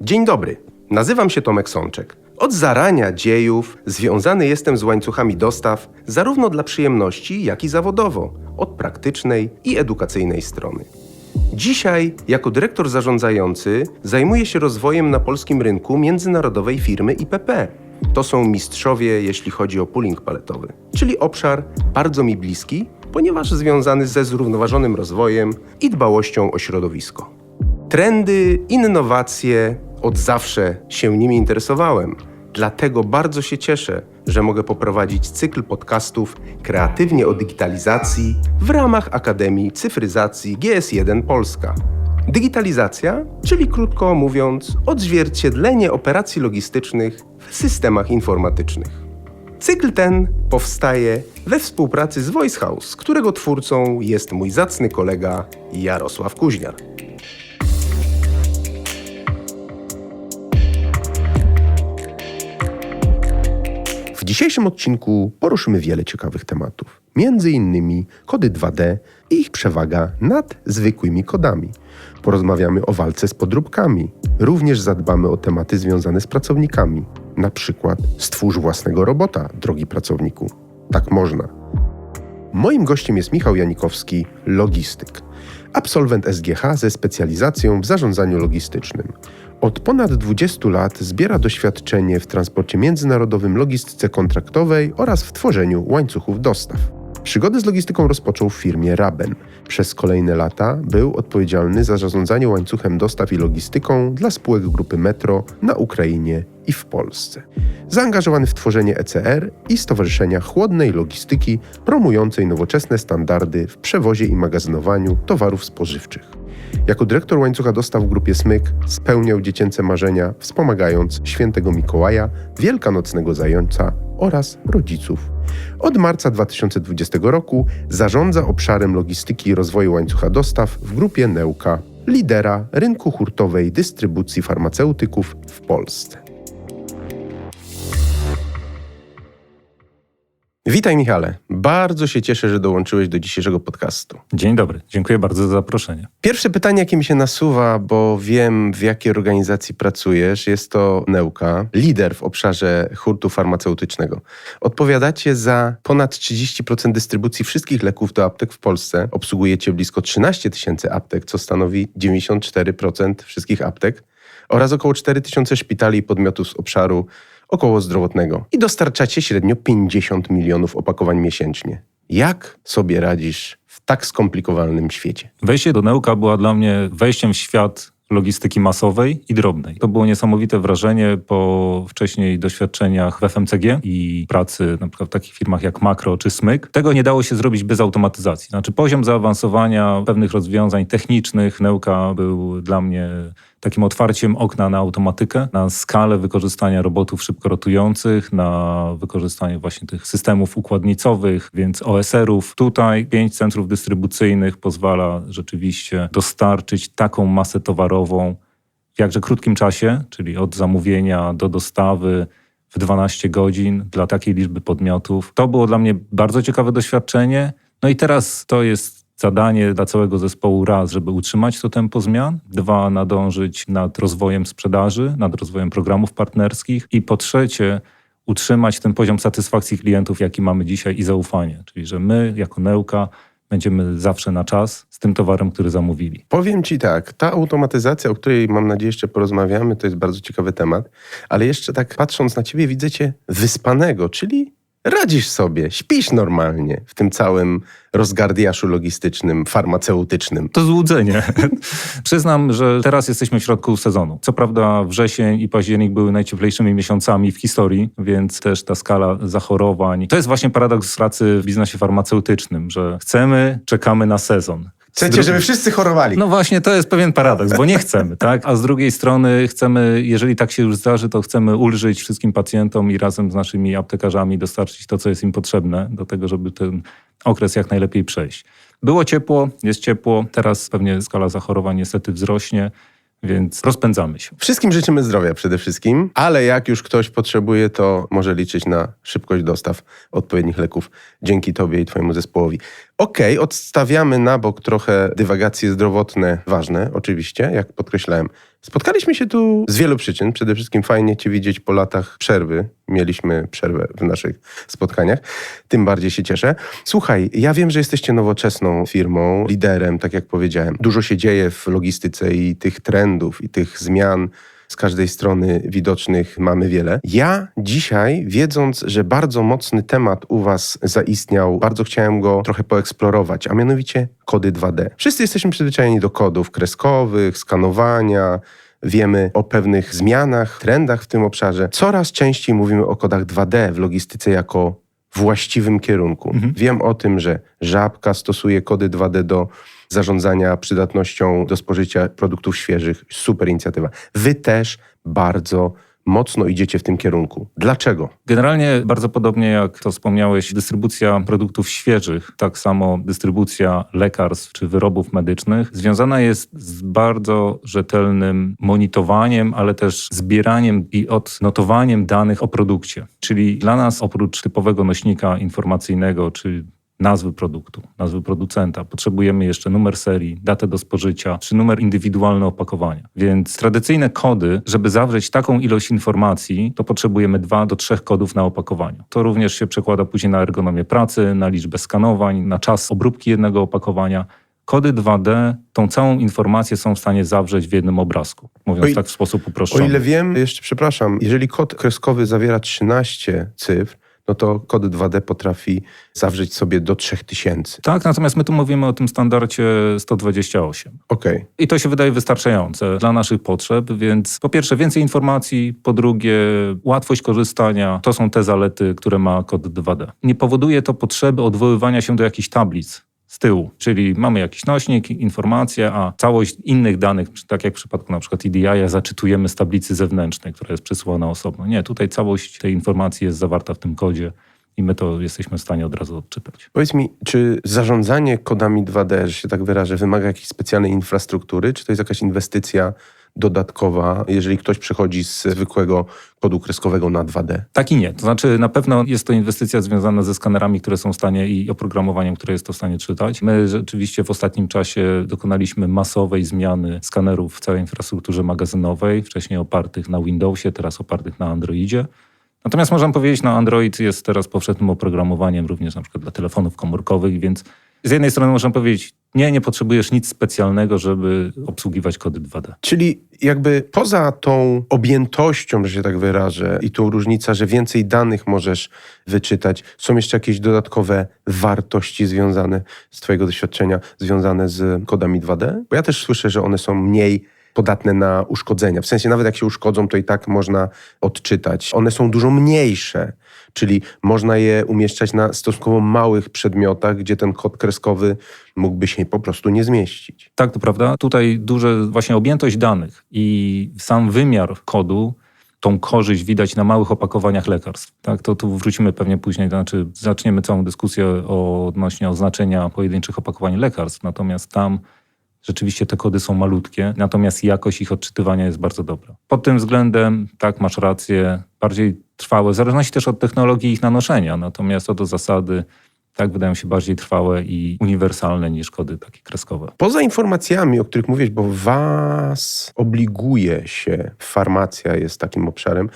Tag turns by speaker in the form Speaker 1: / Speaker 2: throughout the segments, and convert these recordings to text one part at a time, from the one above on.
Speaker 1: Dzień dobry, nazywam się Tomek Sączek. Od zarania dziejów związany jestem z łańcuchami dostaw, zarówno dla przyjemności, jak i zawodowo, od praktycznej i edukacyjnej strony. Dzisiaj, jako dyrektor zarządzający, zajmuję się rozwojem na polskim rynku międzynarodowej firmy IPP. To są mistrzowie, jeśli chodzi o pooling paletowy, czyli obszar bardzo mi bliski, ponieważ związany ze zrównoważonym rozwojem i dbałością o środowisko. Trendy, innowacje, od zawsze się nimi interesowałem. Dlatego bardzo się cieszę, że mogę poprowadzić cykl podcastów kreatywnie o digitalizacji w ramach Akademii Cyfryzacji GS1 Polska. Digitalizacja, czyli krótko mówiąc, odzwierciedlenie operacji logistycznych w systemach informatycznych. Cykl ten powstaje we współpracy z Voice House, którego twórcą jest mój zacny kolega Jarosław Kuźniar. Dzisiejszym odcinku poruszymy wiele ciekawych tematów. Między innymi kody 2D i ich przewaga nad zwykłymi kodami. Porozmawiamy o walce z podróbkami. Również zadbamy o tematy związane z pracownikami. Na przykład stwórz własnego robota, drogi pracowniku. Tak można. Moim gościem jest Michał Janikowski, logistyk. Absolwent SGH ze specjalizacją w zarządzaniu logistycznym. Od ponad 20 lat zbiera doświadczenie w transporcie międzynarodowym, logistyce kontraktowej oraz w tworzeniu łańcuchów dostaw. Przygody z logistyką rozpoczął w firmie Raben. Przez kolejne lata był odpowiedzialny za zarządzanie łańcuchem dostaw i logistyką dla spółek grupy Metro na Ukrainie i w Polsce. Zaangażowany w tworzenie ECR i Stowarzyszenia Chłodnej Logistyki promującej nowoczesne standardy w przewozie i magazynowaniu towarów spożywczych. Jako dyrektor łańcucha dostaw w grupie Smyk spełniał dziecięce marzenia, wspomagając świętego Mikołaja, wielkanocnego zająca oraz rodziców. Od marca 2020 roku zarządza obszarem logistyki i rozwoju łańcucha dostaw w grupie Neuka, lidera rynku hurtowej dystrybucji farmaceutyków w Polsce. Witaj Michale, bardzo się cieszę, że dołączyłeś do dzisiejszego podcastu.
Speaker 2: Dzień dobry, dziękuję bardzo za zaproszenie.
Speaker 1: Pierwsze pytanie, jakie mi się nasuwa, bo wiem, w jakiej organizacji pracujesz, jest to Neuka, lider w obszarze hurtu farmaceutycznego. Odpowiadacie za ponad 30% dystrybucji wszystkich leków do aptek w Polsce. Obsługujecie blisko 13 tysięcy aptek, co stanowi 94% wszystkich aptek oraz około 4 tysiące szpitali i podmiotów z obszaru około zdrowotnego. I dostarczacie średnio 50 milionów opakowań miesięcznie. Jak sobie radzisz w tak skomplikowanym świecie?
Speaker 2: Wejście do Neuka była dla mnie wejściem w świat logistyki masowej i drobnej. To było niesamowite wrażenie po wcześniej doświadczeniach w FMCG i pracy na przykład w takich firmach jak Makro czy Smyk. Tego nie dało się zrobić bez automatyzacji. Znaczy poziom zaawansowania pewnych rozwiązań technicznych Neuka był dla mnie takim otwarciem okna na automatykę, na skalę wykorzystania robotów szybko rotujących, na wykorzystanie właśnie tych systemów układnicowych, więc OSR-ów. Tutaj pięć centrów dystrybucyjnych pozwala rzeczywiście dostarczyć taką masę towarową w jakże krótkim czasie, czyli od zamówienia do dostawy w 12 godzin dla takiej liczby podmiotów. To było dla mnie bardzo ciekawe doświadczenie. No i teraz to jest zadanie dla całego zespołu raz, żeby utrzymać to tempo zmian, dwa, nadążyć nad rozwojem sprzedaży, nad rozwojem programów partnerskich i po trzecie, utrzymać ten poziom satysfakcji klientów, jaki mamy dzisiaj i zaufanie, czyli że my jako Neuka będziemy zawsze na czas z tym towarem, który zamówili.
Speaker 1: Powiem Ci tak, ta automatyzacja, o której mam nadzieję jeszcze porozmawiamy, to jest bardzo ciekawy temat, ale jeszcze tak patrząc na Ciebie widzę Cię wyspanego, czyli radzisz sobie, śpisz normalnie w tym całym rozgardiaszu logistycznym, farmaceutycznym.
Speaker 2: To złudzenie. Przyznam, że teraz jesteśmy w środku sezonu. Co prawda wrzesień i październik były najcieplejszymi miesiącami w historii, więc też ta skala zachorowań. To jest właśnie paradoks pracy w biznesie farmaceutycznym, że chcemy, czekamy na sezon.
Speaker 1: Chcecie, żeby wszyscy chorowali.
Speaker 2: No właśnie, to jest pewien paradoks, bo nie chcemy, tak? A z drugiej strony chcemy, jeżeli tak się już zdarzy, to chcemy ulżyć wszystkim pacjentom i razem z naszymi aptekarzami dostarczyć to, co jest im potrzebne do tego, żeby ten okres jak najlepiej przejść. Było ciepło, jest ciepło, teraz pewnie skala zachorowań niestety wzrośnie, więc rozpędzamy się.
Speaker 1: Wszystkim życzymy zdrowia przede wszystkim, ale jak już ktoś potrzebuje, to może liczyć na szybkość dostaw odpowiednich leków dzięki Tobie i Twojemu zespołowi. Okej, odstawiamy na bok trochę dywagacje zdrowotne, ważne oczywiście, jak podkreślałem. Spotkaliśmy się tu z wielu przyczyn. Przede wszystkim fajnie Cię widzieć po latach przerwy. Mieliśmy przerwę w naszych spotkaniach. Tym bardziej się cieszę. Słuchaj, ja wiem, że jesteście nowoczesną firmą, liderem, tak jak powiedziałem. Dużo się dzieje w logistyce i tych trendów, i tych zmian z każdej strony widocznych mamy wiele. Ja dzisiaj, wiedząc, że bardzo mocny temat u Was zaistniał, bardzo chciałem go trochę poeksplorować, a mianowicie kody 2D. Wszyscy jesteśmy przyzwyczajeni do kodów kreskowych, skanowania. Wiemy o pewnych zmianach, trendach w tym obszarze. Coraz częściej mówimy o kodach 2D w logistyce jako właściwym kierunku. Wiem o tym, że Żabka stosuje kody 2D do zarządzania przydatnością do spożycia produktów świeżych. Super inicjatywa. Wy też bardzo mocno idziecie w tym kierunku. Dlaczego?
Speaker 2: Generalnie bardzo podobnie jak to wspomniałeś, dystrybucja produktów świeżych, tak samo dystrybucja lekarstw czy wyrobów medycznych związana jest z bardzo rzetelnym monitorowaniem, ale też zbieraniem i odnotowaniem danych o produkcie. Czyli dla nas oprócz typowego nośnika informacyjnego czy nazwy produktu, nazwy producenta. Potrzebujemy jeszcze numer serii, datę do spożycia, czy numer indywidualny opakowania. Więc tradycyjne kody, żeby zawrzeć taką ilość informacji, to potrzebujemy dwa do trzech kodów na opakowaniu. To również się przekłada później na ergonomię pracy, na liczbę skanowań, na czas obróbki jednego opakowania. Kody 2D tą całą informację są w stanie zawrzeć w jednym obrazku, mówiąc
Speaker 1: Oj,
Speaker 2: tak w sposób
Speaker 1: O
Speaker 2: uproszczony.
Speaker 1: ile wiem, jeszcze przepraszam, jeżeli kod kreskowy zawiera 13 cyfr, no to kod 2D potrafi zawrzeć sobie do 3000.
Speaker 2: Tak, natomiast my tu mówimy o tym standardzie 128.
Speaker 1: Okej.
Speaker 2: I to się wydaje wystarczające dla naszych potrzeb, więc po pierwsze więcej informacji, po drugie łatwość korzystania. To są te zalety, które ma kod 2D. Nie powoduje to potrzeby odwoływania się do jakichś tablic z tyłu, czyli mamy jakiś nośnik, informacje, a całość innych danych, tak jak w przypadku na przykład EDI, zaczytujemy z tablicy zewnętrznej, która jest przesyłana osobno. Nie, tutaj całość tej informacji jest zawarta w tym kodzie i my to jesteśmy w stanie od razu odczytać.
Speaker 1: Powiedz mi, czy zarządzanie kodami 2D, że się tak wyrażę, wymaga jakiejś specjalnej infrastruktury? Czy to jest jakaś inwestycja dodatkowa, jeżeli ktoś przechodzi z zwykłego kodu kreskowego na 2D?
Speaker 2: Tak i nie. To znaczy na pewno jest to inwestycja związana ze skanerami, które są w stanie i oprogramowaniem, które jest to w stanie czytać. My rzeczywiście w ostatnim czasie dokonaliśmy masowej zmiany skanerów w całej infrastrukturze magazynowej, wcześniej opartych na Windowsie, teraz opartych na Androidzie. Natomiast można powiedzieć, no Android jest teraz powszechnym oprogramowaniem również na przykład dla telefonów komórkowych, więc z jednej strony można powiedzieć, nie, nie potrzebujesz nic specjalnego, żeby obsługiwać kody 2D.
Speaker 1: Czyli jakby poza tą objętością, że się tak wyrażę, i tą różnica, że więcej danych możesz wyczytać, są jeszcze jakieś dodatkowe wartości związane z Twojego doświadczenia, związane z kodami 2D? Bo ja też słyszę, że one są mniej podatne na uszkodzenia. W sensie nawet jak się uszkodzą, to i tak można odczytać. One są dużo mniejsze, czyli można je umieszczać na stosunkowo małych przedmiotach, gdzie ten kod kreskowy mógłby się po prostu nie zmieścić.
Speaker 2: Tak, to prawda. Tutaj duże właśnie objętość danych i sam wymiar kodu, tą korzyść widać na małych opakowaniach lekarstw. Tak, to tu wrócimy pewnie później, to znaczy zaczniemy całą dyskusję o, odnośnie oznaczenia pojedynczych opakowań lekarstw, natomiast tam rzeczywiście te kody są malutkie, natomiast jakość ich odczytywania jest bardzo dobra. Pod tym względem, tak, masz rację, bardziej trwałe, w zależności też od technologii ich nanoszenia, natomiast co do zasady, tak, wydają się bardziej trwałe i uniwersalne niż kody takie kreskowe.
Speaker 1: Poza informacjami, o których mówisz, bo Was obliguje się, farmacja jest takim obszarem,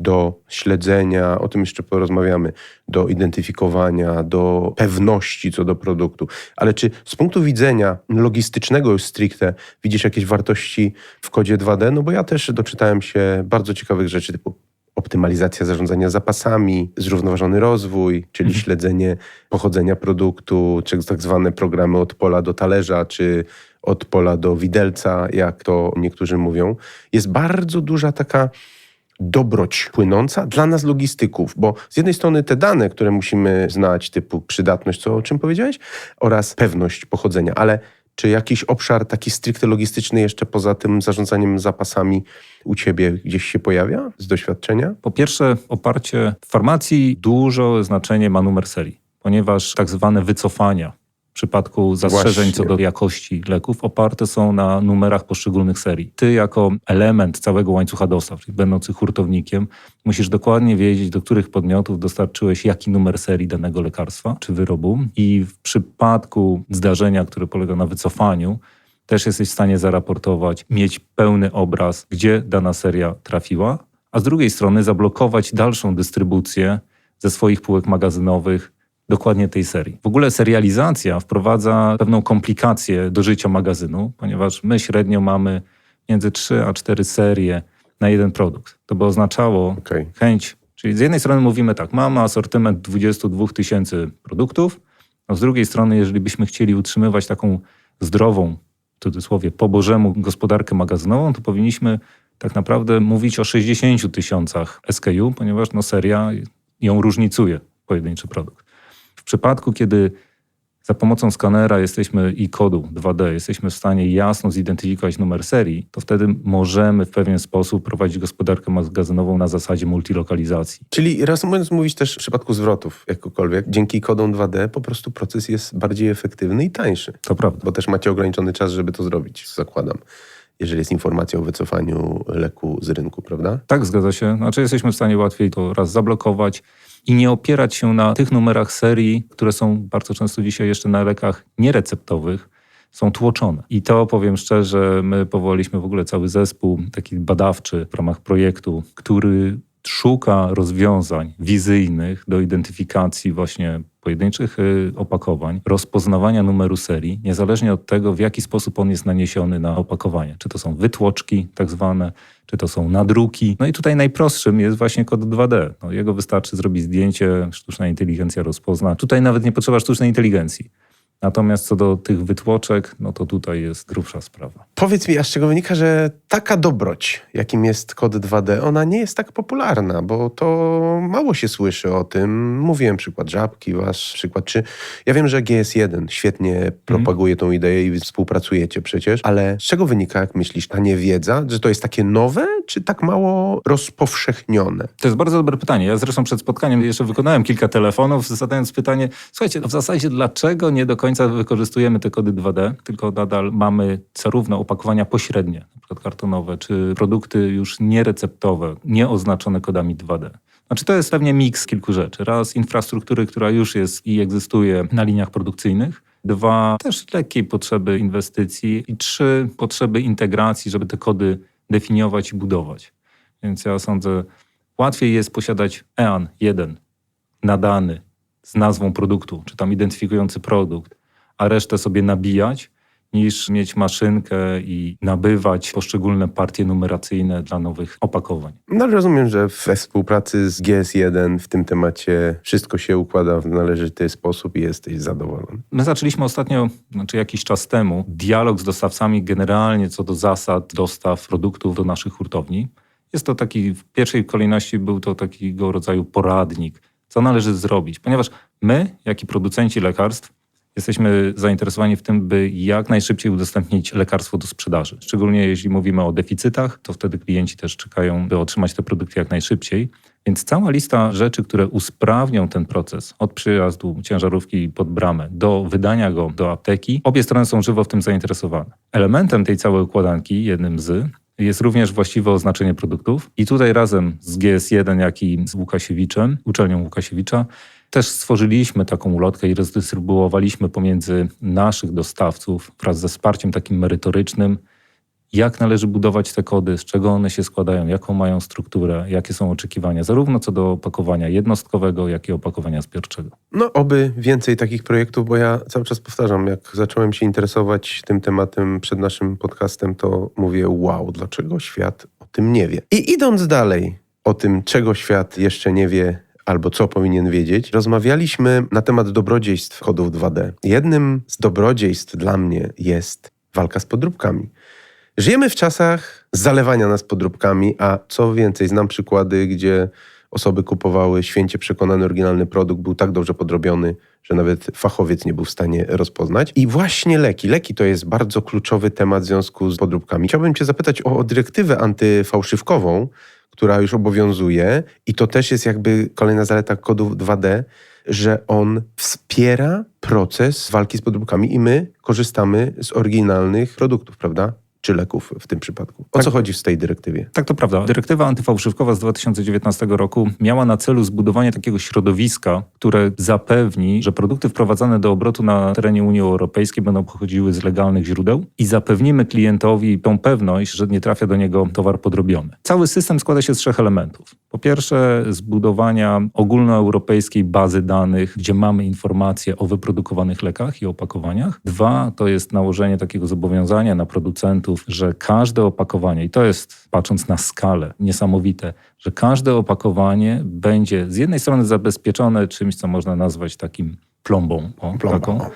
Speaker 1: do śledzenia, o tym jeszcze porozmawiamy, do identyfikowania, do pewności co do produktu. Ale czy z punktu widzenia logistycznego już stricte widzisz jakieś wartości w kodzie 2D? No bo ja też doczytałem się bardzo ciekawych rzeczy typu optymalizacja zarządzania zapasami, zrównoważony rozwój, czyli śledzenie pochodzenia produktu, czy tak zwane programy od pola do talerza, czy od pola do widelca, jak to niektórzy mówią. Jest bardzo duża taka dobroć płynąca dla nas logistyków, bo z jednej strony te dane, które musimy znać, typu przydatność, co o czym powiedziałeś, oraz pewność pochodzenia, ale czy jakiś obszar taki stricte logistyczny jeszcze poza tym zarządzaniem zapasami u ciebie gdzieś się pojawia z doświadczenia?
Speaker 2: Po pierwsze, oparcie w farmacji dużo znaczenie ma numer serii, ponieważ tak zwane wycofania w przypadku zastrzeżeń
Speaker 1: Właśnie.
Speaker 2: co do jakości leków oparte są na numerach poszczególnych serii. Ty jako element całego łańcucha dostaw, czyli będący hurtownikiem, musisz dokładnie wiedzieć, do których podmiotów dostarczyłeś jaki numer serii danego lekarstwa czy wyrobu i w przypadku zdarzenia, które polega na wycofaniu, też jesteś w stanie zaraportować, mieć pełny obraz, gdzie dana seria trafiła, a z drugiej strony zablokować dalszą dystrybucję ze swoich półek magazynowych dokładnie tej serii. W ogóle serializacja wprowadza pewną komplikację do życia magazynu, ponieważ my średnio mamy między 3 a 4 serie na jeden produkt. To by oznaczało
Speaker 1: Okej.
Speaker 2: chęć, czyli z jednej strony mówimy tak, mamy asortyment 22 tysięcy produktów, a z drugiej strony, jeżeli byśmy chcieli utrzymywać taką zdrową, w cudzysłowie, po bożemu gospodarkę magazynową, to powinniśmy tak naprawdę mówić o 60 tysiącach SKU, ponieważ no, seria ją różnicuje, pojedynczy produkt. W przypadku, kiedy za pomocą skanera jesteśmy i kodu 2D, jesteśmy w stanie jasno zidentyfikować numer serii, to wtedy możemy w pewien sposób prowadzić gospodarkę magazynową na zasadzie multilokalizacji.
Speaker 1: Czyli reasumując, mówić też w przypadku zwrotów jakokolwiek, dzięki kodom 2D po prostu proces jest bardziej efektywny i tańszy.
Speaker 2: To prawda.
Speaker 1: Bo też macie ograniczony czas, żeby to zrobić, zakładam. Jeżeli jest informacja o wycofaniu leku z rynku, prawda?
Speaker 2: Tak, zgadza się. Znaczy jesteśmy w stanie łatwiej to raz zablokować i nie opierać się na tych numerach serii, które są bardzo często dzisiaj jeszcze na lekach niereceptowych, są tłoczone. I to powiem szczerze, my powołaliśmy w ogóle cały zespół taki badawczy w ramach projektu, który szuka rozwiązań wizyjnych do identyfikacji właśnie pojedynczych y, opakowań, rozpoznawania numeru serii, niezależnie od tego, w jaki sposób on jest naniesiony na opakowanie. Czy to są wytłoczki tak zwane, czy to są nadruki. No i tutaj najprostszym jest właśnie kod 2D. No, jego wystarczy zrobić zdjęcie, sztuczna inteligencja rozpozna. Tutaj nawet nie potrzeba sztucznej inteligencji. Natomiast co do tych wytłoczek, no to tutaj jest grubsza sprawa.
Speaker 1: Powiedz mi, a z czego wynika, że taka dobroć, jakim jest kod 2D, ona nie jest tak popularna, bo to mało się słyszy o tym. Mówiłem przykład Żabki, wasz przykład, czy ja wiem, że GS1 świetnie propaguje tą ideę i współpracujecie przecież, ale z czego wynika, jak myślisz, ta niewiedza, że to jest takie nowe, czy tak mało rozpowszechnione?
Speaker 2: To jest bardzo dobre pytanie. Ja zresztą przed spotkaniem jeszcze wykonałem kilka telefonów, zadając pytanie, słuchajcie, no w zasadzie dlaczego nie do końca wykorzystujemy te kody 2D, tylko nadal mamy zarówno opakowania pośrednie, przykład kartonowe, czy produkty już niereceptowe, nieoznaczone kodami 2D. Znaczy to jest pewnie miks kilku rzeczy. Raz infrastruktury, która już jest i egzystuje na liniach produkcyjnych, Dwa, też lekkiej potrzeby inwestycji. I trzy, potrzeby integracji, żeby te kody definiować i budować. Więc ja sądzę, łatwiej jest posiadać EAN 1 nadany z nazwą produktu, czy tam identyfikujący produkt, a resztę sobie nabijać, niż mieć maszynkę i nabywać poszczególne partie numeracyjne dla nowych opakowań.
Speaker 1: No rozumiem, że we współpracy z GS1 w tym temacie wszystko się układa w należyty sposób i jesteś zadowolony.
Speaker 2: My zaczęliśmy ostatnio, znaczy jakiś czas temu, dialog z dostawcami generalnie co do zasad dostaw produktów do naszych hurtowni. Jest to taki, w pierwszej kolejności był to takiego rodzaju poradnik, co należy zrobić, ponieważ my, jak i producenci lekarstw, jesteśmy zainteresowani w tym, by jak najszybciej udostępnić lekarstwo do sprzedaży. Szczególnie jeśli mówimy o deficytach, to wtedy klienci też czekają, by otrzymać te produkty jak najszybciej. Więc cała lista rzeczy, które usprawnią ten proces od przyjazdu ciężarówki pod bramę do wydania go do apteki, obie strony są żywo w tym zainteresowane. Elementem tej całej układanki, jednym z, jest również właściwe oznaczenie produktów. I tutaj razem z GS1, jak i z Łukasiewiczem, uczelnią Łukasiewicza, też stworzyliśmy taką ulotkę i rozdystrybuowaliśmy pomiędzy naszych dostawców wraz ze wsparciem takim merytorycznym, jak należy budować te kody, z czego one się składają, jaką mają strukturę, jakie są oczekiwania, zarówno co do opakowania jednostkowego, jak i opakowania zbiorczego.
Speaker 1: No, oby więcej takich projektów, bo ja cały czas powtarzam, jak zacząłem się interesować tym tematem przed naszym podcastem, to mówię, wow, dlaczego świat o tym nie wie? I idąc dalej o tym, czego świat jeszcze nie wie, albo co powinien wiedzieć, rozmawialiśmy na temat dobrodziejstw kodów 2D. Jednym z dobrodziejstw dla mnie jest walka z podróbkami. Żyjemy w czasach zalewania nas podróbkami, a co więcej, znam przykłady, gdzie osoby kupowały święcie przekonany oryginalny produkt, był tak dobrze podrobiony, że nawet fachowiec nie był w stanie rozpoznać. I właśnie leki. Leki to jest bardzo kluczowy temat w związku z podróbkami. Chciałbym Cię zapytać o, o dyrektywę antyfałszywkową, która już obowiązuje i to też jest jakby kolejna zaleta kodów 2D. że on wspiera proces walki z podróbkami i my korzystamy z oryginalnych produktów, prawda? Czy leków w tym przypadku. O
Speaker 2: Tak.
Speaker 1: co chodzi w tej dyrektywie?
Speaker 2: Tak, to prawda. Dyrektywa antyfałszywkowa z 2019 roku miała na celu zbudowanie takiego środowiska, które zapewni, że produkty wprowadzane do obrotu na terenie Unii Europejskiej będą pochodziły z legalnych źródeł i zapewnimy klientowi tą pewność, że nie trafia do niego towar podrobiony. Cały system składa się z trzech elementów. Po pierwsze, zbudowania ogólnoeuropejskiej bazy danych, gdzie mamy informacje o wyprodukowanych lekach i opakowaniach. Dwa, to jest nałożenie takiego zobowiązania na producentów, że każde opakowanie, i to jest patrząc na skalę niesamowite, że każde opakowanie będzie z jednej strony zabezpieczone czymś, co można nazwać takim plombą. O,
Speaker 1: Plomba,
Speaker 2: taką.
Speaker 1: o.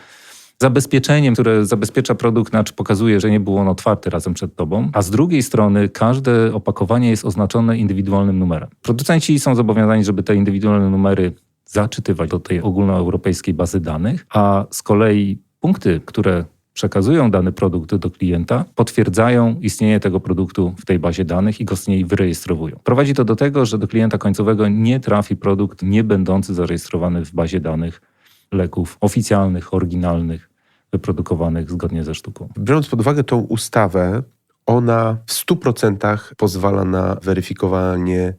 Speaker 2: Zabezpieczeniem, które zabezpiecza produkt, znaczy pokazuje, że nie był on otwarty razem przed tobą, a z drugiej strony każde opakowanie jest oznaczone indywidualnym numerem. Producenci są zobowiązani, żeby te indywidualne numery zaczytywać do tej ogólnoeuropejskiej bazy danych, a z kolei punkty, które przekazują dany produkt do klienta, potwierdzają istnienie tego produktu w tej bazie danych i go z niej wyrejestrowują. Prowadzi to do tego, że do klienta końcowego nie trafi produkt nie będący zarejestrowany w bazie danych leków oficjalnych, oryginalnych, wyprodukowanych zgodnie ze sztuką.
Speaker 1: Biorąc pod uwagę tą ustawę, ona w 100% pozwala na weryfikowanie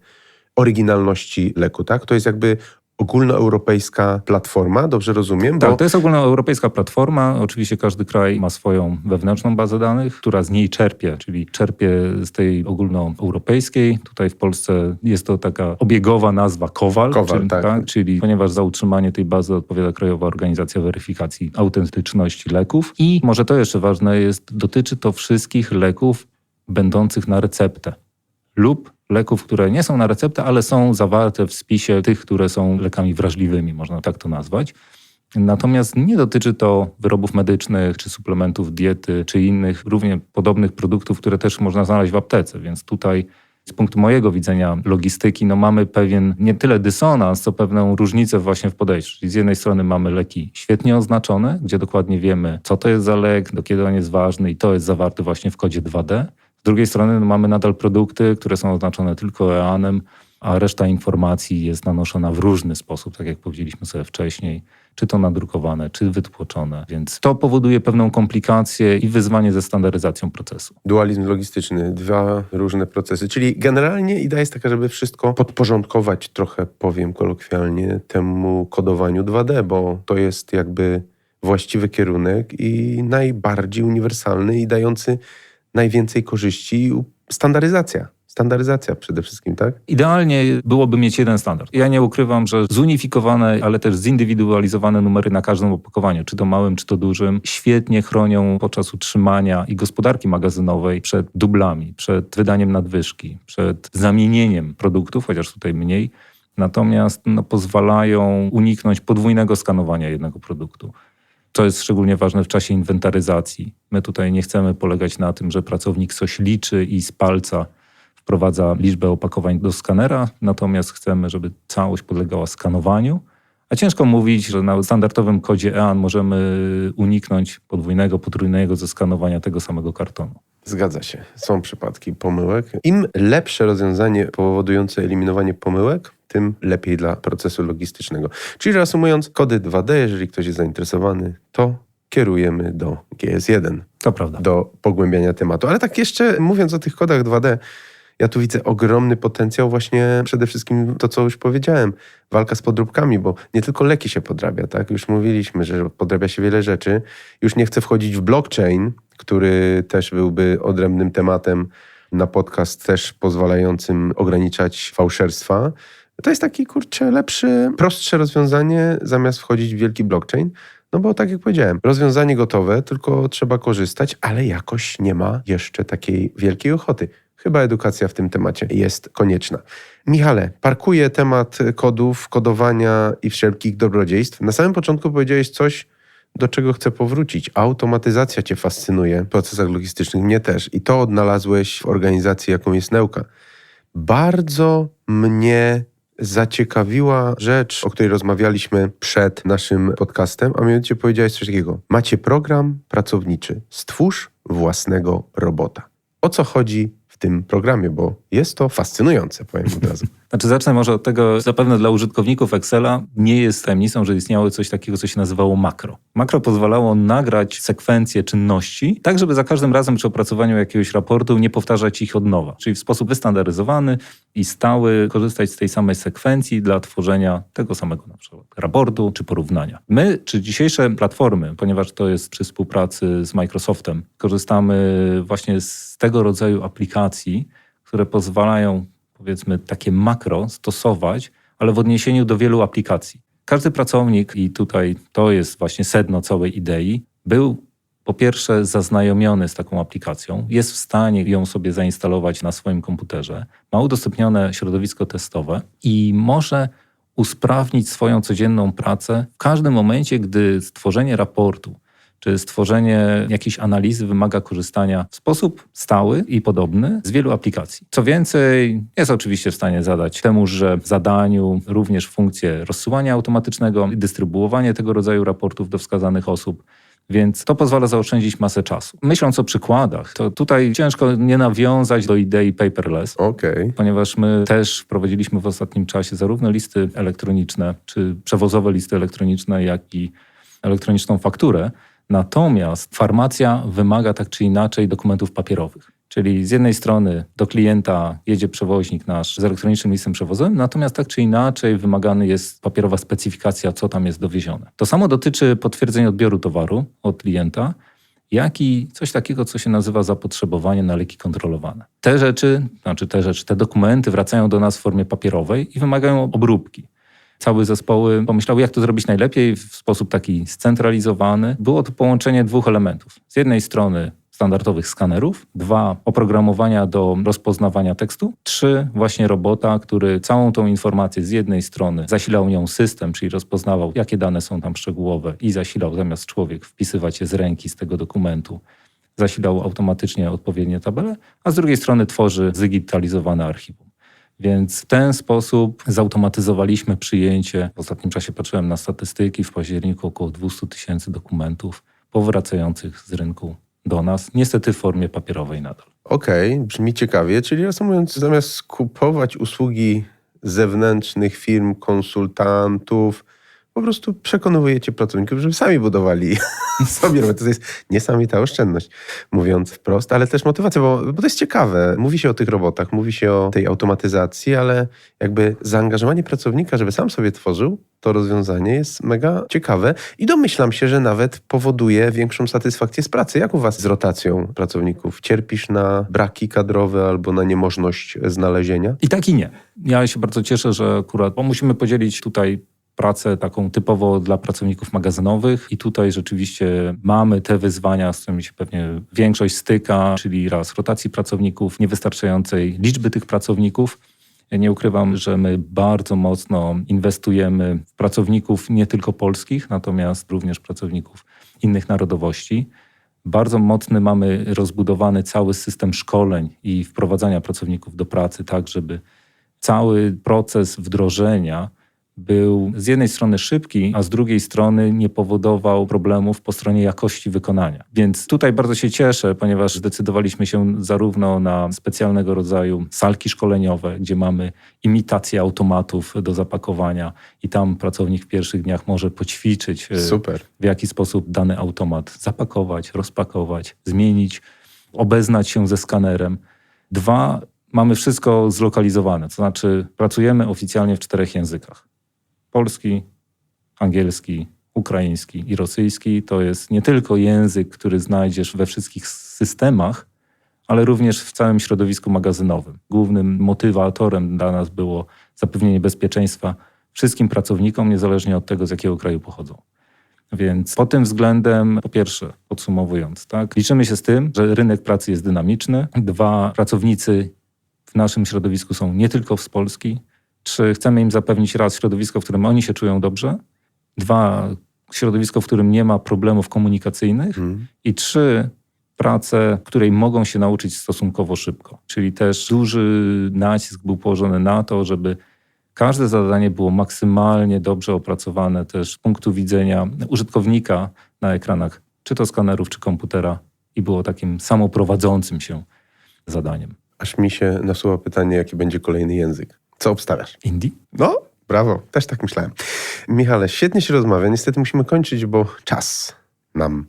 Speaker 1: oryginalności leku, tak? To jest jakby ogólnoeuropejska platforma, dobrze rozumiem?
Speaker 2: Tak, to jest ogólnoeuropejska platforma. Oczywiście każdy kraj ma swoją wewnętrzną bazę danych, która z niej czerpie, czyli czerpie z tej ogólnoeuropejskiej. Tutaj w Polsce jest to taka obiegowa nazwa KOWAL,
Speaker 1: Kowal,
Speaker 2: czyli,
Speaker 1: tak.
Speaker 2: czyli ponieważ za utrzymanie tej bazy odpowiada Krajowa Organizacja Weryfikacji Autentyczności Leków. I może to jeszcze ważne jest, dotyczy to wszystkich leków będących na receptę lub leków, które nie są na receptę, ale są zawarte w spisie tych, które są lekami wrażliwymi, można tak to nazwać. Natomiast nie dotyczy to wyrobów medycznych, czy suplementów diety, czy innych równie podobnych produktów, które też można znaleźć w aptece. Więc tutaj z punktu mojego widzenia logistyki, no mamy pewien nie tyle dysonans, co pewną różnicę właśnie w podejściu. Z jednej strony mamy leki świetnie oznaczone, gdzie dokładnie wiemy, co to jest za lek, do kiedy on jest ważny i to jest zawarte właśnie w kodzie 2D. Z drugiej strony mamy nadal produkty, które są oznaczone tylko EAN-em, a reszta informacji jest nanoszona w różny sposób, tak jak powiedzieliśmy sobie wcześniej, czy to nadrukowane, czy wytłoczone. Więc to powoduje pewną komplikację i wyzwanie ze standaryzacją procesu.
Speaker 1: Dualizm logistyczny, dwa różne procesy. Czyli generalnie idea jest taka, żeby wszystko podporządkować trochę, powiem kolokwialnie, temu kodowaniu 2D, bo to jest jakby właściwy kierunek i najbardziej uniwersalny i dający najwięcej korzyści. Standaryzacja. Standaryzacja przede wszystkim, tak?
Speaker 2: Idealnie byłoby mieć jeden standard. Ja nie ukrywam, że zunifikowane, ale też zindywidualizowane numery na każdym opakowaniu, czy to małym, czy to dużym, świetnie chronią podczas utrzymania i gospodarki magazynowej przed dublami, przed wydaniem nadwyżki, przed zamienieniem produktów, chociaż tutaj mniej. Natomiast no, pozwalają uniknąć podwójnego skanowania jednego produktu. To jest szczególnie ważne w czasie inwentaryzacji. My tutaj nie chcemy polegać na tym, że pracownik coś liczy i z palca wprowadza liczbę opakowań do skanera, natomiast chcemy, żeby całość podlegała skanowaniu. A ciężko mówić, że na standardowym kodzie EAN możemy uniknąć podwójnego, potrójnego zeskanowania tego samego kartonu.
Speaker 1: Zgadza się. Są przypadki pomyłek. Im lepsze rozwiązanie powodujące eliminowanie pomyłek, tym lepiej dla procesu logistycznego. Czyli reasumując, kody 2D, jeżeli ktoś jest zainteresowany, to kierujemy do GS1,
Speaker 2: To prawda.
Speaker 1: do pogłębiania tematu. Ale tak jeszcze mówiąc o tych kodach 2D, ja tu widzę ogromny potencjał właśnie przede wszystkim to, co już powiedziałem, walka z podróbkami, bo nie tylko leki się podrabia, tak? Już mówiliśmy, że podrabia się wiele rzeczy. Już nie chcę wchodzić w blockchain, który też byłby odrębnym tematem na podcast, też pozwalającym ograniczać fałszerstwa. To jest taki, kurczę, lepszy, prostsze rozwiązanie, zamiast wchodzić w wielki blockchain. No bo tak jak powiedziałem, rozwiązanie gotowe, tylko trzeba korzystać, ale jakoś nie ma jeszcze takiej wielkiej ochoty. Chyba edukacja w tym temacie jest konieczna. Michale, parkuję temat kodów, kodowania i wszelkich dobrodziejstw. Na samym początku powiedziałeś coś, do czego chcę powrócić. Automatyzacja cię fascynuje w procesach logistycznych, mnie też. I to odnalazłeś w organizacji, jaką jest Neuka. Bardzo mnie zaciekawiła rzecz, o której rozmawialiśmy przed naszym podcastem, a mianowicie powiedziałeś coś takiego. Macie program pracowniczy. Stwórz własnego robota. O co chodzi w tym programie? Bo jest to fascynujące, powiem od razu.
Speaker 2: Znaczy zacznę może od tego, zapewne dla użytkowników Excela nie jest tajemnicą, że istniało coś takiego, co się nazywało makro. Makro pozwalało nagrać sekwencje czynności, tak żeby za każdym razem przy opracowaniu jakiegoś raportu nie powtarzać ich od nowa. Czyli w sposób wystandaryzowany i stały korzystać z tej samej sekwencji dla tworzenia tego samego na przykład raportu czy porównania. My, czy dzisiejsze platformy, ponieważ to jest przy współpracy z Microsoftem, korzystamy właśnie z tego rodzaju aplikacji, które pozwalają powiedzmy takie makro stosować, ale w odniesieniu do wielu aplikacji. Każdy pracownik, i tutaj to jest właśnie sedno całej idei, był po pierwsze zaznajomiony z taką aplikacją, jest w stanie ją sobie zainstalować na swoim komputerze, ma udostępnione środowisko testowe i może usprawnić swoją codzienną pracę w każdym momencie, gdy stworzenie raportu czy stworzenie jakiejś analizy wymaga korzystania w sposób stały i podobny z wielu aplikacji. Co więcej, jest oczywiście w stanie zadać temuże zadaniu również funkcję rozsyłania automatycznego, dystrybuowanie tego rodzaju raportów do wskazanych osób. Więc to pozwala zaoszczędzić masę czasu. Myśląc o przykładach, to tutaj ciężko nie nawiązać do idei paperless,
Speaker 1: Okej.
Speaker 2: ponieważ my też wprowadziliśmy w ostatnim czasie zarówno listy elektroniczne, czy przewozowe listy elektroniczne, jak i elektroniczną fakturę. Natomiast farmacja wymaga tak czy inaczej dokumentów papierowych. Czyli z jednej strony do klienta jedzie przewoźnik nasz z elektronicznym listem przewozowym, natomiast tak czy inaczej wymagany jest papierowa specyfikacja, co tam jest dowiezione. To samo dotyczy potwierdzeń odbioru towaru od klienta, jak i coś takiego, co się nazywa zapotrzebowanie na leki kontrolowane. Te rzeczy, znaczy te rzeczy, te dokumenty wracają do nas w formie papierowej i wymagają obróbki. Całe zespoły pomyślały, jak to zrobić najlepiej w sposób taki scentralizowany. Było to połączenie dwóch elementów. Z jednej strony standardowych skanerów, dwa oprogramowania do rozpoznawania tekstu, trzy właśnie robota, który całą tą informację z jednej strony zasilał nią system, czyli rozpoznawał, jakie dane są tam szczegółowe i zasilał zamiast człowiek wpisywać je z ręki z tego dokumentu, zasilał automatycznie odpowiednie tabele, a z drugiej strony tworzy zdigitalizowane archiwum. Więc w ten sposób zautomatyzowaliśmy przyjęcie. W ostatnim czasie patrzyłem na statystyki. W październiku około 200 tysięcy dokumentów powracających z rynku do nas, niestety w formie papierowej nadal.
Speaker 1: Okej, brzmi ciekawie. Czyli reasumując, zamiast kupować usługi zewnętrznych firm, konsultantów, po prostu przekonujecie pracowników, żeby sami budowali sobie roboty. To jest niesamowita oszczędność, mówiąc wprost, ale też motywacja, bo, bo to jest ciekawe. Mówi się o tych robotach, mówi się o tej automatyzacji, ale jakby zaangażowanie pracownika, żeby sam sobie tworzył to rozwiązanie jest mega ciekawe i domyślam się, że nawet powoduje większą satysfakcję z pracy. Jak u was z rotacją pracowników? Cierpisz na braki kadrowe albo na niemożność znalezienia?
Speaker 2: I tak i nie. Ja się bardzo cieszę, że akurat, bo musimy podzielić tutaj pracę taką typowo dla pracowników magazynowych i tutaj rzeczywiście mamy te wyzwania, z którymi się pewnie większość styka, czyli raz rotacji pracowników, niewystarczającej liczby tych pracowników. Ja nie ukrywam, że my bardzo mocno inwestujemy w pracowników nie tylko polskich, natomiast również pracowników innych narodowości. Bardzo mocny mamy rozbudowany cały system szkoleń i wprowadzania pracowników do pracy, tak żeby cały proces wdrożenia był z jednej strony szybki, a z drugiej strony nie powodował problemów po stronie jakości wykonania. Więc tutaj bardzo się cieszę, ponieważ zdecydowaliśmy się zarówno na specjalnego rodzaju salki szkoleniowe, gdzie mamy imitację automatów do zapakowania i tam pracownik w pierwszych dniach może poćwiczyć, e,
Speaker 1: Super.
Speaker 2: w jaki sposób dany automat zapakować, rozpakować, zmienić, obeznać się ze skanerem. Dwa, mamy wszystko zlokalizowane, to znaczy pracujemy oficjalnie w czterech językach. Polski, angielski, ukraiński i rosyjski to jest nie tylko język, który znajdziesz we wszystkich systemach, ale również w całym środowisku magazynowym. Głównym motywatorem dla nas było zapewnienie bezpieczeństwa wszystkim pracownikom, niezależnie od tego, z jakiego kraju pochodzą. Więc pod tym względem, po pierwsze, podsumowując, tak, liczymy się z tym, że rynek pracy jest dynamiczny. Dwa, pracownicy w naszym środowisku są nie tylko z Polski. Trzy, chcemy im zapewnić raz środowisko, w którym oni się czują dobrze. Dwa, środowisko, w którym nie ma problemów komunikacyjnych.
Speaker 1: Mhm.
Speaker 2: I trzy, pracę, której mogą się nauczyć stosunkowo szybko. Czyli też duży nacisk był położony na to, żeby każde zadanie było maksymalnie dobrze opracowane też z punktu widzenia użytkownika na ekranach, czy to skanerów, czy komputera i było takim samoprowadzącym się zadaniem.
Speaker 1: Aż mi się nasuwa pytanie, jaki będzie kolejny język. Co obstawiasz?
Speaker 2: Indie?
Speaker 1: No, brawo, też tak myślałem. Michale, świetnie się rozmawia. Niestety musimy kończyć, bo czas nam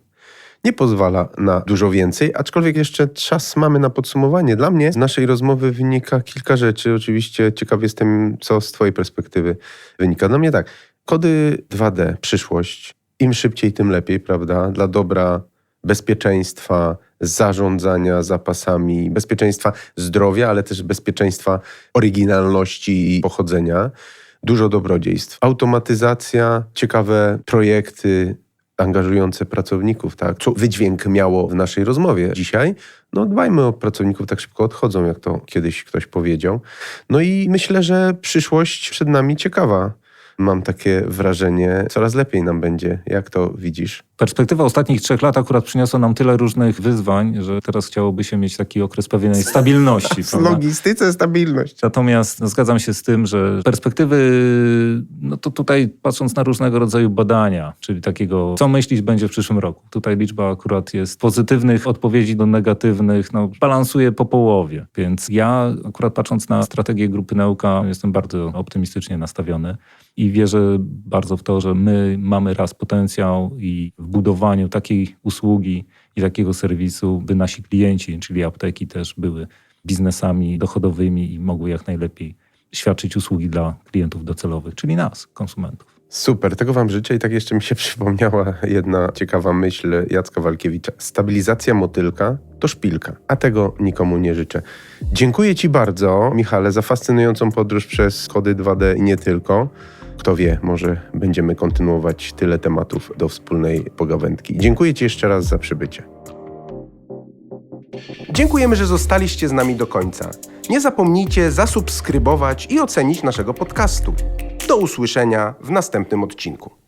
Speaker 1: nie pozwala na dużo więcej, aczkolwiek jeszcze czas mamy na podsumowanie. Dla mnie z naszej rozmowy wynika kilka rzeczy. Oczywiście ciekaw jestem, co z Twojej perspektywy wynika. Dla mnie tak, kody 2D, przyszłość, im szybciej, tym lepiej, prawda? Dla dobra bezpieczeństwa, zarządzania zapasami, bezpieczeństwa zdrowia, ale też bezpieczeństwa oryginalności i pochodzenia. Dużo dobrodziejstw. Automatyzacja, ciekawe projekty angażujące pracowników, tak? Co wydźwięk miało w naszej rozmowie dzisiaj? No dbajmy o pracowników, tak szybko odchodzą, jak to kiedyś ktoś powiedział. No i myślę, że przyszłość przed nami ciekawa. Mam takie wrażenie, coraz lepiej nam będzie. Jak to widzisz?
Speaker 2: Perspektywa ostatnich trzech lat akurat przyniosła nam tyle różnych wyzwań, że teraz chciałoby się mieć taki okres pewnej stabilności.
Speaker 1: W logistyce stabilność.
Speaker 2: Natomiast no, zgadzam się z tym, że perspektywy, no to tutaj patrząc na różnego rodzaju badania, czyli takiego, co myślić będzie w przyszłym roku. Tutaj liczba akurat jest pozytywnych odpowiedzi do negatywnych, no balansuje po połowie. Więc ja akurat patrząc na strategię grupy Nauka jestem bardzo optymistycznie nastawiony i wierzę bardzo w to, że my mamy raz potencjał i w budowaniu takiej usługi i takiego serwisu, by nasi klienci, czyli apteki też były biznesami dochodowymi i mogły jak najlepiej świadczyć usługi dla klientów docelowych, czyli nas, konsumentów.
Speaker 1: Super, tego Wam życzę i tak jeszcze mi się przypomniała jedna ciekawa myśl Jacka Walkiewicza. Stabilizacja motylka to szpilka, a tego nikomu nie życzę. Dziękuję Ci bardzo, Michale, za fascynującą podróż przez kody 2D i nie tylko. Kto wie, może będziemy kontynuować tyle tematów do wspólnej pogawędki. Dziękuję Ci jeszcze raz za przybycie. Dziękujemy, że zostaliście z nami do końca. Nie zapomnijcie zasubskrybować i ocenić naszego podcastu. Do usłyszenia w następnym odcinku.